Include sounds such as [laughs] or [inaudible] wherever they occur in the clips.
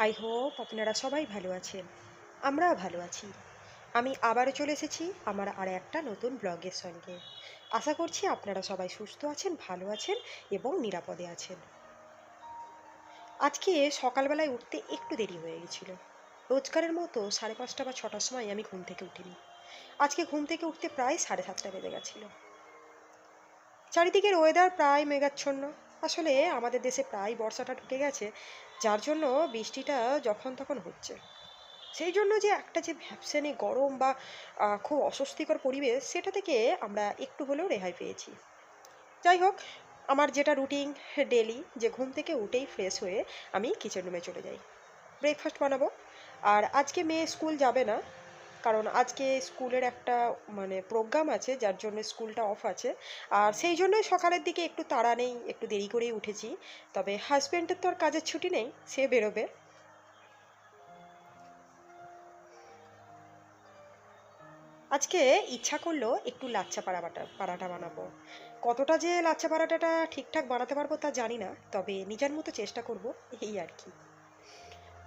I hope আপনারা সবাই ভালো আছেন। আমরাও ভালো আছি। আমি আবারও চলে এসেছি আমার আর একটা নতুন ব্লগের সঙ্গে। আশা করছি আপনারা সবাই সুস্থ আছেন, ভালো আছেন এবং নিরাপদে আছেন। আজকে সকালবেলায় উঠতে একটু দেরি হয়ে গেছিল। রোজগারের মতো সাড়ে পাঁচটা বা ছটার সময় আমি ঘুম থেকে উঠিনি। আজকে ঘুম থেকে উঠতে প্রায় সাড়ে সাতটা বেজে গেছিল। চারিদিকের ওয়েদার প্রায় মেঘাচ্ছন্ন। আসলে আমাদের দেশে প্রায় বর্ষাটা ঢুকে গেছে। যার জন্য বৃষ্টিটা যখন তখন হচ্ছে। সেই জন্য যে একটা যে ভ্যাপসেনে গরম বা খুব অস্বস্তিকর পরিবেশ, সেটা থেকে আমরা একটু হলেও রেহাই পেয়েছি। যাই হোক, আমার যেটা রুটিন ডেলি যে ঘুম থেকে উঠেই ফ্রেশ হয়ে আমি কিচেন রুমে চলে যাই। ব্রেকফাস্ট বানাবো। আর আজকে মেয়ে স্কুল যাবে না কারণ আজকে স্কুলের একটা মানে প্রোগ্রাম আছে, যার জন্য স্কুলটা অফ আছে। আর সেই জন্যই সকালের দিকে একটু তাড়া নেই, একটু দেরি করেই উঠেছি। তবে হাজব্যান্ডের তো আর কাজের ছুটি নেই, সে বেরোবে। আজকে ইচ্ছা করল একটু লাচ্চা পাড়াটা পাড়াটা বানাবো। কতটা যে লাচ্চা পাড়াটাটা ঠিকঠাক বানাতে পারব তা জানি না, তবে নিজের মতো চেষ্টা করব, এই আর কি।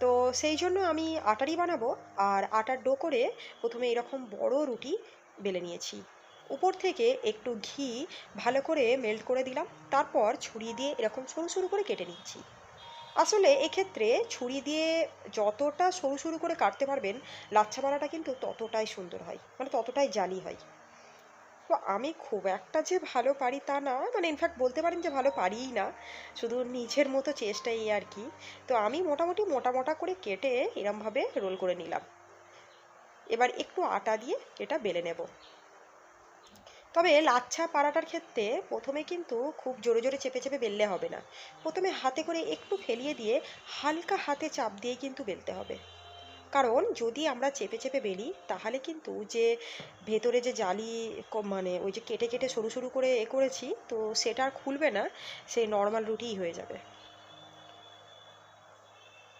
তো সেই জন্য আমি আটারই বানাবো আর আটার ডো করে প্রথমে এরকম বড় রুটি বেলে নিয়েছি। উপর থেকে একটু ঘি ভালো করে মেল্ট করে দিলাম, তারপর ছুরি দিয়ে এরকম সরু সরু করে কেটে নিচ্ছি আসলে এক্ষেত্রে ছুরি দিয়ে যতটা সরু সরু করে কাটতে পারবেন, লাচ্ছা বাড়াটা কিন্তু ততটাই সুন্দর হয় মানে ততটাই জালি হয়। তো আমি খুব একটা যে ভালো পারি তা না মানে ইনফ্যাক্ট বলতে পারেন যে ভালো পারিই না, শুধু নিজের মতো চেষ্টাই আর কি। তো আমি মোটামুটি মোটা মোটা করে কেটে এরমভাবে রোল করে নিলাম। এবার একটু আটা দিয়ে এটা বেলে নেব। তবে লাচ্ছা পাড়াটার ক্ষেত্রে প্রথমে কিন্তু খুব জোরে জোরে চেপে চেপে বেললে হবে না। প্রথমে হাতে করে একটু ফেলিয়ে দিয়ে হালকা হাতে চাপ দিয়ে কিন্তু বেলতে হবে। কারণ যদি আমরা চেপে চেপে বেরি, তাহলে কিন্তু যে ভেতরে যে জালি মানে ওই যে কেটে কেটে সরু সরু করে এ করেছি, তো সেটা আর খুলবে না, সেই নর্মাল রুটিই হয়ে যাবে।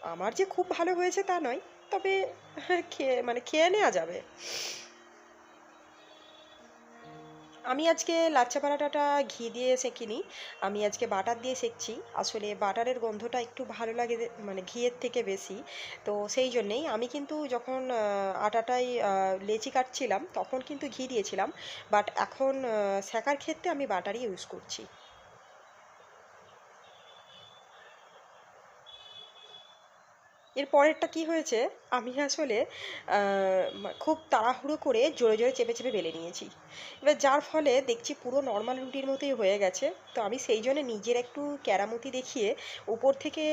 আমার যে খুব ভালো হয়েছে তা নয়, তবে [laughs] খেয়ে মানে খেয়ে নেওয়া যাবে। আমি আজকে লাচ্ছা পরাঠাটা ঘি দিয়ে সেঁকিনি। আমি আজকে বাটার দিয়ে সেঁকছি। আসলে বাটারের গন্ধটা একটু ভালো লাগে মানে ঘিয়ের থেকে বেশি। তো সেই জন্যেই আমি কিন্তু যখন আটাটাই লেচি কাটছিলাম তখন কিন্তু ঘি দিয়েছিলাম। বাট এখন শেখার ক্ষেত্রে আমি বাটারই ইউজ করছি। এর পরেরটা কি হয়েছে? আমি আসলে খুব তাড়াহুড়ো করে জোরে জোরে চেপে চেপে বেলে নিয়েছি। এবার যার ফলে দেখছি পুরো নর্মাল রুটির মতোই হয়ে গেছে। তো আমি সেই জন্য নিজের একটু ক্যারামতি দেখিয়ে উপর থেকে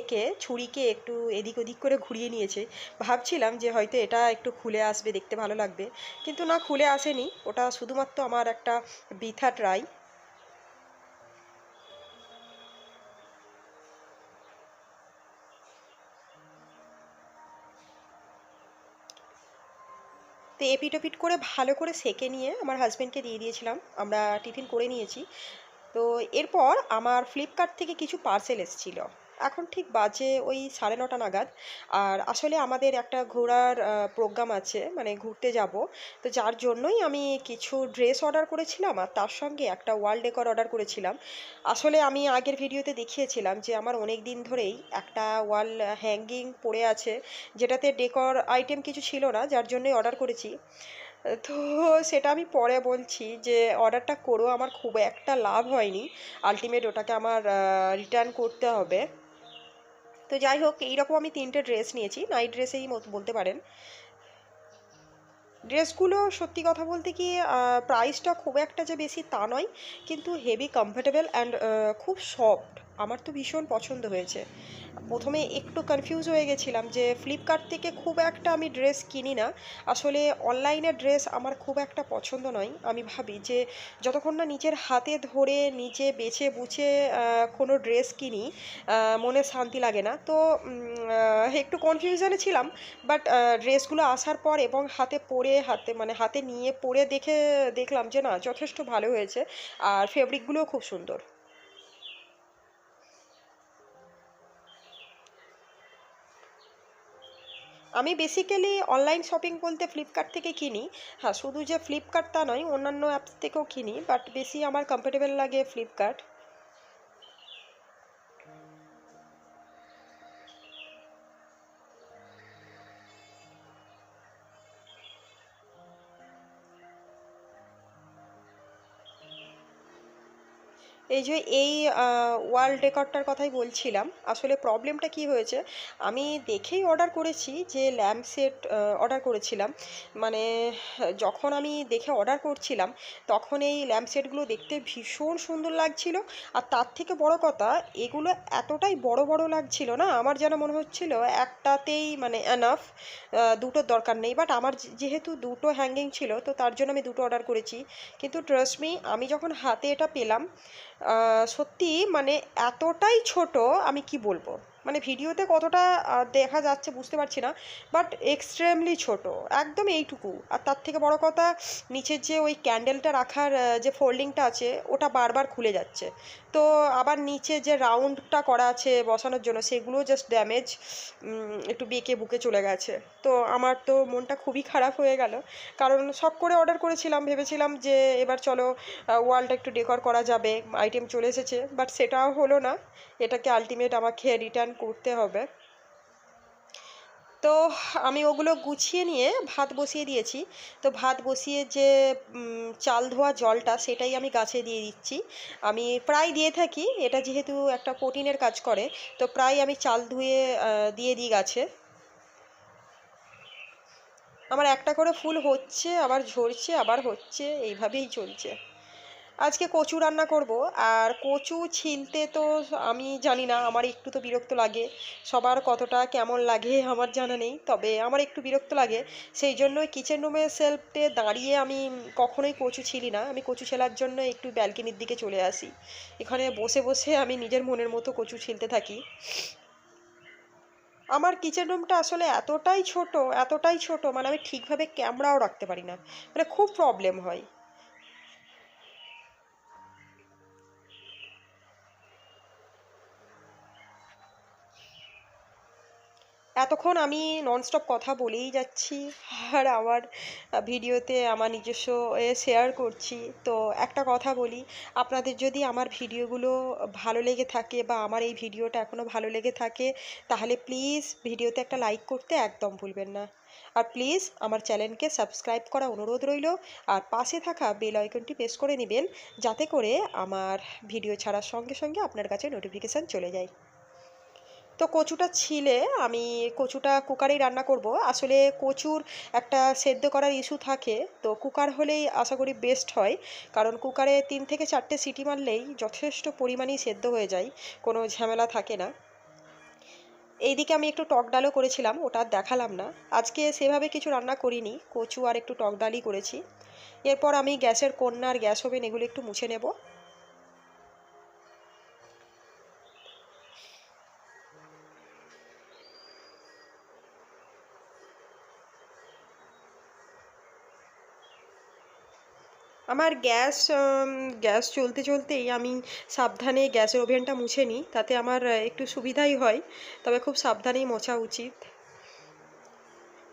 একে, ছুরিকে একটু এদিক ওদিক করে ঘুরিয়ে নিয়েছে। ভাবছিলাম যে হয়তো এটা একটু খুলে আসবে, দেখতে ভালো লাগবে। কিন্তু না, খুলে আসেনি। ওটা শুধুমাত্র আমার একটা বৃথা ট্রাই তো এপিট ওপিট করে ভালো করে সেকে নিয়ে আমার হাজব্যান্ডকে দিয়ে দিয়েছিলাম। আমরা টিফিন করে নিয়েছি। তো এরপর আমার ফ্লিপকার্ট থেকে কিছু পার্সেল এসেছিল। এখন ঠিক বাজে ওই সাড়ে নটা নাগাদ। আর আসলে আমাদের একটা ঘোরার প্রোগ্রাম আছে মানে ঘুরতে যাব। তো যার জন্যই আমি কিছু ড্রেস অর্ডার করেছিলাম আর তার সঙ্গে একটা ওয়াল ডেকর অর্ডার করেছিলাম। আসলে আমি আগের ভিডিওতে দেখিয়েছিলাম যে আমার অনেক দিন ধরেই একটা ওয়াল হ্যাঙ্গিং পড়ে আছে, যেটাতে ডেকর আইটেম কিছু ছিল না, যার জন্যই অর্ডার করেছি। তো সেটা আমি পরে বলছি যে অর্ডারটা করো, আমার খুব একটা লাভ হয়নি। আলটিমেট ওটাকে আমার রিটার্ন করতে হবে। তো যাই হোক, এইরকম আমি তিনটে ড্রেস নিয়েছি। নাইট ড্রেসেই বলতে পারেন। ড্রেসগুলো সত্যি কথা বলতে কি প্রাইসটা খুব একটা যে বেশি তা নয়, কিন্তু হেভি কমফোর্টেবল অ্যান্ড খুব সফট আমার তো ভীষণ পছন্দ হয়েছে। প্রথমে একটু কনফিউজ হয়ে গেছিলাম যে ফ্লিপকার্ট থেকে খুব একটা আমি ড্রেস কিনি না। আসলে অনলাইনে ড্রেস আমার খুব একটা পছন্দ নয়। আমি ভাবি যে যতক্ষণ না নিজের হাতে ধরে নিজে বেছে বুছে কোনো ড্রেস কিনি মনে শান্তি লাগে না। তো একটু কনফিউশনে ছিলাম বাট ড্রেসগুলো আসার পর এবং হাতে পরে, হাতে মানে হাতে নিয়ে পরে দেখে দেখলাম যে না, যথেষ্ট ভালো হয়েছে। আর ফেব্রিকগুলোও খুব সুন্দর। আমি বেসিক্যালি অনলাইন শপিং বলতে ফ্লিপকার্ট থেকে কিনি। হ্যাঁ শুধু যে ফ্লিপকার্ট তা নয়, অন্যান্য অ্যাপস থেকেও কিনি বাট বেশি আমার কমফোর্টেবল লাগে ফ্লিপকার্ট এই যে এই ওয়ার্ল্ড রেকর্ডটার কথাই বলছিলাম, আসলে প্রবলেমটা কি হয়েছে? আমি দেখেই অর্ডার করেছি যে ল্যাম্প সেট অর্ডার করেছিলাম। মানে যখন আমি দেখে অর্ডার করছিলাম, তখন এই ল্যাম্প সেটগুলো দেখতে ভীষণ সুন্দর লাগছিল। আর তার থেকে বড় কথা, এগুলো এতটাই বড় বড় লাগছিল না, আমার যেন মনে হচ্ছিল একটাতেই মানে অ্যানাফ দুটোর দরকার নেই। বাট আমার যেহেতু দুটো হ্যাঙ্গিং ছিল, তো তার জন্য আমি দুটো অর্ডার করেছি। কিন্তু ট্রাস্ট মি আমি যখন হাতে এটা পেলাম সত্যি মানে এতটাই ছোট আমি কি বলব? মানে ভিডিওতে কতটা দেখা যাচ্ছে বুঝতে পারছি না বাট এক্সট্রিমলি ছোট, একদম এইটুকু। আর তার থেকে বড় কথা, নিচের যে ওই ক্যান্ডেলটা রাখার যে ফোল্ডিংটা আছে, ওটা বারবার খুলে যাচ্ছে। তো আবার নিচে যে রাউন্ডটা করা আছে বসানোর জন্য, সেগুলো জাস্ট ড্যামেজ একটু বেঁকে বুকে চলে গেছে। তো আমার তো মনটা খুবই খারাপ হয়ে গেল। কারণ শখ করে অর্ডার করেছিলাম, ভেবেছিলাম যে এবার চলো ওয়ালটা একটু ডেকর করা যাবে আইটেম চলে এসেছে বাট সেটাও হলো না। এটাকে আলটিমেট আমাকে রিটার্ন করতে হবে। তো আমি ওগুলো গুছিয়ে নিয়ে ভাত বসিয়ে দিয়েছি। তো ভাত বসিয়ে যে চাল ধোয়া জলটা সেটাই আমি গাছে দিয়ে দিচ্ছি। আমি প্রায় দিয়ে থাকি, এটা যেহেতু একটা প্রোটিনের কাজ করে, তো প্রায় আমি চাল ধুয়ে দিয়ে দিই গাছে। আমার একটা করে ফুল হচ্ছে, আবার ঝরছে, আবার হচ্ছে, এইভাবেই চলছে। আজকে কচু রান্না করব, আর কচু ছিলতে তো আমি জানি না, আমার একটু তো বিরক্ত লাগে। সবার কতটা কেমন লাগে আমার জানা নেই, তবে আমার একটু বিরক্ত লাগে। সেই জন্য কিচেন রুমের সেলফে দাঁড়িয়ে আমি কখনোই কচু ছিলি না, আমি কচু ছেলার জন্য একটু ব্যালকনির দিকে চলে আসি। এখানে বসে বসে আমি নিজের মনের মতো কচু ছিলতে থাকি। আমার কিচেন রুমটা আসলে এতটাই ছোট এতটাই ছোট মানে আমি ঠিকভাবে ক্যামেরাও রাখতে পারি না। মানে খুব প্রবলেম হয়। এতক্ষণ আমি ননস্টপ কথা বলেই যাচ্ছি আর আমার ভিডিওতে আমার নিজস্ব শেয়ার করছি। তো একটা কথা বলি, আপনাদের যদি আমার ভিডিওগুলো ভালো লেগে থাকে বা আমার এই ভিডিওটা এখনও ভালো লেগে থাকে, তাহলে প্লিজ ভিডিওতে একটা লাইক করতে একদম ভুলবেন না। আর প্লিজ আমার চ্যানেলকে সাবস্ক্রাইব করা অনুরোধ রইল আর পাশে থাকা বেল আইকনটি প্রেস করে নেবেন, যাতে করে আমার ভিডিও ছাড়ার সঙ্গে সঙ্গে আপনার কাছে নোটিফিকেশান চলে যায়। তো কচুটা ছিলে, আমি কচুটা কুকারেই রান্না করব। আসলে কচুর একটা সেদ্ধ করার ইস্যু থাকে, তো কুকার হলেই আশা করি বেস্ট হয়। কারণ কুকারে তিন থেকে চারটে সিটি মারলেই যথেষ্ট পরিমাণেই সেদ্ধ হয়ে যায়, কোনো ঝামেলা থাকে না। এইদিকে আমি একটু টক ডালও করেছিলাম, ওটা দেখালাম না। আজকে সেভাবে কিছু রান্না করিনি, কচু আর একটু টক ডালই করেছি। এরপর আমি গ্যাসের কন্যা আর গ্যাস ওভেন এগুলো একটু মুছে নেব। আমার গ্যাস গ্যাস চলতে চলতেই আমি সাবধানে গ্যাসের ওভেনটা মুছে নিই, তাতে আমার একটু সুবিধাই হয়, তবে খুব সাবধানেই মোছা উচিত।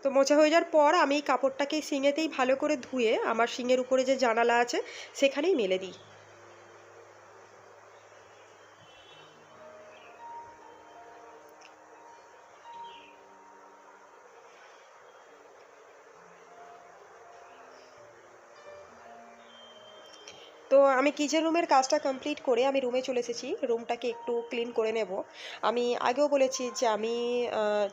তো মোছা হয়ে যাওয়ার পর আমি কাপড়টাকে শিঙেতেই ভালো করে ধুয়ে, আমার শিঙের উপরে যে জানালা আছে, সেখানেই মেলে দিই। তো আমি কিচেন রুমের কাজটা কমপ্লিট করে আমি রুমে চলে এসেছি। রুমটাকে একটু ক্লিন করে নেব। আমি আগেও বলেছি যে আমি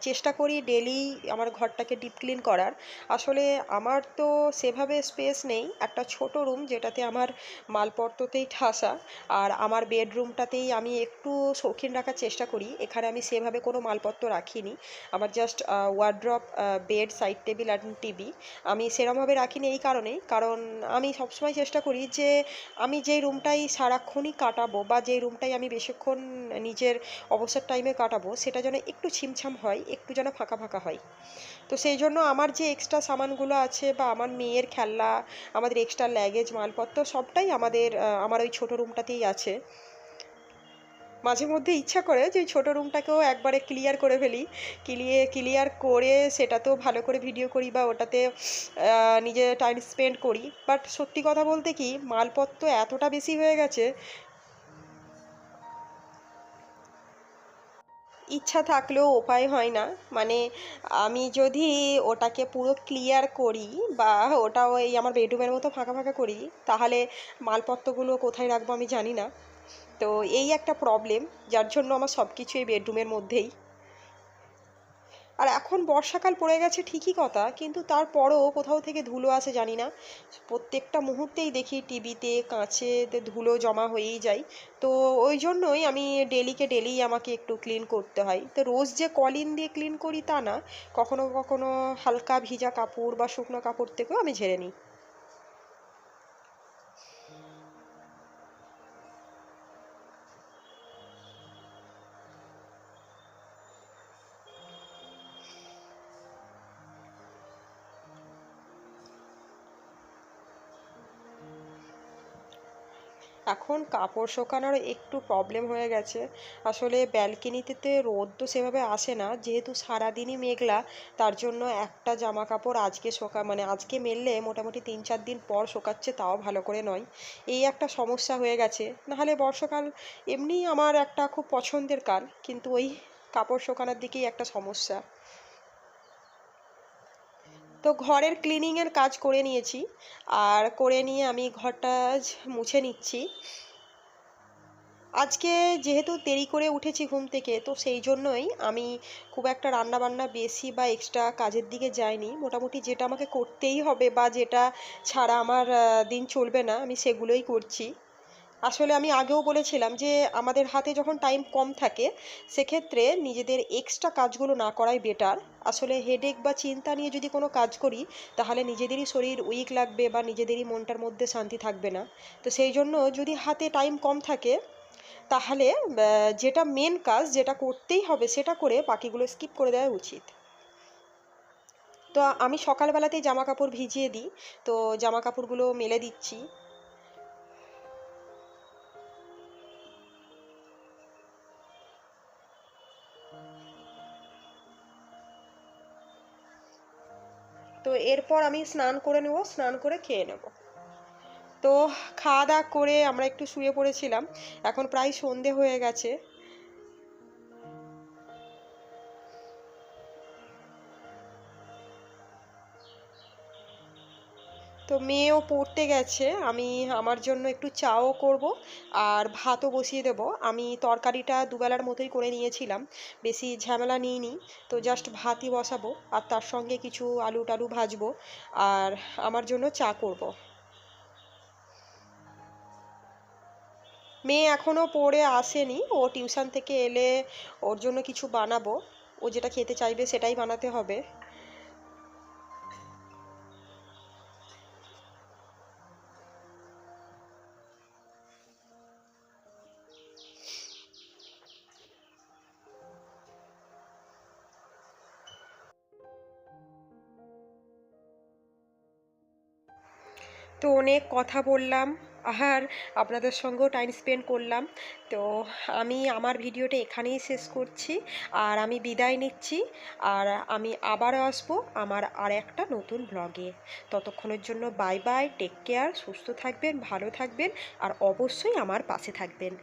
চেষ্টা করি ডেলি আমার ঘরটাকে ডিপ ক্লিন করার। আসলে আমার তো সেভাবে স্পেস নেই। একটা ছোট রুম যেটাতে আমার মালপত্রতেই ঠাসা আর আমার বেডরুমটাতেই আমি একটু শৌখিন রাখার চেষ্টা করি। এখানে আমি সেভাবে কোনো মালপত্র রাখিনি। আমার just wardrobe bed side table আর টিভি আমি সেরমভাবে রাখিনি এই কারণেই। কারণ আমি সবসময় চেষ্টা করি যে আমি যেই রুমটাই সারাক্ষণই কাটাবো বা যেই রুমটাই আমি বেশিক্ষণ নিজের অবসর টাইমে কাটাবো, সেটা যেন একটু ছিমছাম হয়, একটু যেন ফাঁকা ফাঁকা হয়। তো সেই জন্য আমার যে এক্সট্রা সামানগুলো আছে বা আমার মেয়ের খেলনা, আমাদের এক্সট্রা ল্যাগেজ মালপত্র সবটাই আমাদের আমার ওই ছোটো রুমটাতেই আছে। মাঝে মধ্যে ইচ্ছা করে যে ছোটো রুমটাকেও একবারে ক্লিয়ার করে ফেলি। ক্লিয়ে, ক্লিয়ার করে সেটাতেও ভালো করে ভিডিও করি বা ওটাতে নিজে টাইম স্পেন্ড করি। বাট সত্যি কথা বলতে কি, মালপত্র এতটা বেশি হয়ে গেছে। ইচ্ছা থাকলেও উপায় হয় না। মানে আমি যদি ওটাকে পুরো ক্লিয়ার করি বা ওটা ওই আমার বেডরুমের মতো ফাঁকা ফাঁকা করি, তাহলে মালপত্রগুলো কোথায় রাখব আমি জানি না। তো এই একটা প্রবলেম যার জন্য আমার সব কিছু এই বেডরুমের মধ্যেই। আর এখন বর্ষাকাল পড়ে গেছে ঠিকই কথা, কিন্তু তারপরও কোথাও থেকে ধুলো আসে জানি না। প্রত্যেকটা মুহূর্তেই দেখি টিভিতে, কাঁচেতে ধুলো জমা হয়েই যায়। তো ওই জন্যই আমি ডেলিকে ডেলি আমাকে একটু ক্লিন করতে হয়। তো রোজ যে কলিন দিয়ে ক্লিন করি তা না, কখনো কখনো হালকা ভিজা কাপড় বা শুকনো কাপড় থেকেও আমি ঝেড়ে নিই। এখন কাপড় শোকানোর একটু প্রবলেম হয়ে গেছে। আসলে ব্যালকনিতে রোদ তো সেভাবে আসে না। যেহেতু সারাদিনই মেঘলা, তার জন্য একটা জামা কাপড় আজকে শোকা মানে আজকে মেললে মোটামুটি তিন চার দিন পর শোকাচ্ছে, তাও ভালো করে নয়। এই একটা সমস্যা হয়ে গেছে। নাহলে বর্ষাকাল এমনি আমার একটা খুব পছন্দের কাল, কিন্তু ওই কাপড় শোকানোর দিকেই একটা সমস্যা। তো ঘরের ক্লিনিংয়ের কাজ করে নিয়েছি। আর করে নিয়ে আমি ঘরটা মুছে নিচ্ছি। আজকে যেহেতু দেরি করে উঠেছি ঘুম থেকে, তো সেই জন্যই আমি খুব একটা রান্না বান্না বেশি বা এক্সট্রা কাজের দিকে যাইনি। মোটামুটি যেটা আমাকে করতেই হবে বা যেটা ছাড়া আমার দিন চলবে না, আমি সেগুলোই করছি। আসলে আমি আগেও বলেছিলাম যে আমাদের হাতে যখন টাইম কম থাকে, সেক্ষেত্রে নিজেদের এক্সট্রা কাজগুলো না করাই বেটার আসলে হেডেক বা চিন্তা নিয়ে যদি কোনো কাজ করি, তাহলে নিজেদেরই শরীর উইক লাগবে বা নিজেদেরই মনটার মধ্যে শান্তি থাকবে না। তো সেই জন্য যদি হাতে টাইম কম থাকে, তাহলে যেটা মেন কাজ যেটা করতেই হবে, সেটা করে বাকিগুলো স্কিপ করে দেওয়া উচিত। তো আমি সকালবেলাতেই জামা কাপড় ভিজিয়ে দিই, তো জামা কাপড়গুলো মেলে দিচ্ছি। এরপর আমি স্নান করে নেব, স্নান করে খেয়ে নেব। তো খাওয়া দাওয়া করে আমরা একটু শুয়ে পড়েছিলাম। এখন প্রায় সন্ধে হয়ে গেছে। মেয়েও পড়তে গেছে, আমি আমার জন্য একটু চাও করব আর ভাতও বসিয়ে দেব। আমি তরকারিটা দুবেলার মতোই করে নিয়েছিলাম, বেশি ঝামেলা নিইনি। তো জাস্ট ভাতই বসাবো আর তার সঙ্গে কিছু আলু টালু ভাজবো আর আমার জন্য চা করব। মেয়ে এখনও পড়ে আসেনি, ও টিউশন থেকে এলে ওর জন্য কিছু বানাবো। ও যেটা খেতে চাইবে সেটাই বানাতে হবে। তো অনেক কথা বললাম। আর আপনাদের সঙ্গেও টাইম স্পেন্ড করলাম। তো আমি আমার ভিডিওটা এখানেই শেষ করছি। আর আমি বিদায় নিচ্ছি। আর আমি আবারও আসব আমার আর একটা নতুন ব্লগে ততক্ষণের জন্য বাই বাই টেক কেয়ার সুস্থ থাকবেন, ভালো থাকবেন, আর অবশ্যই আমার পাশে থাকবেন।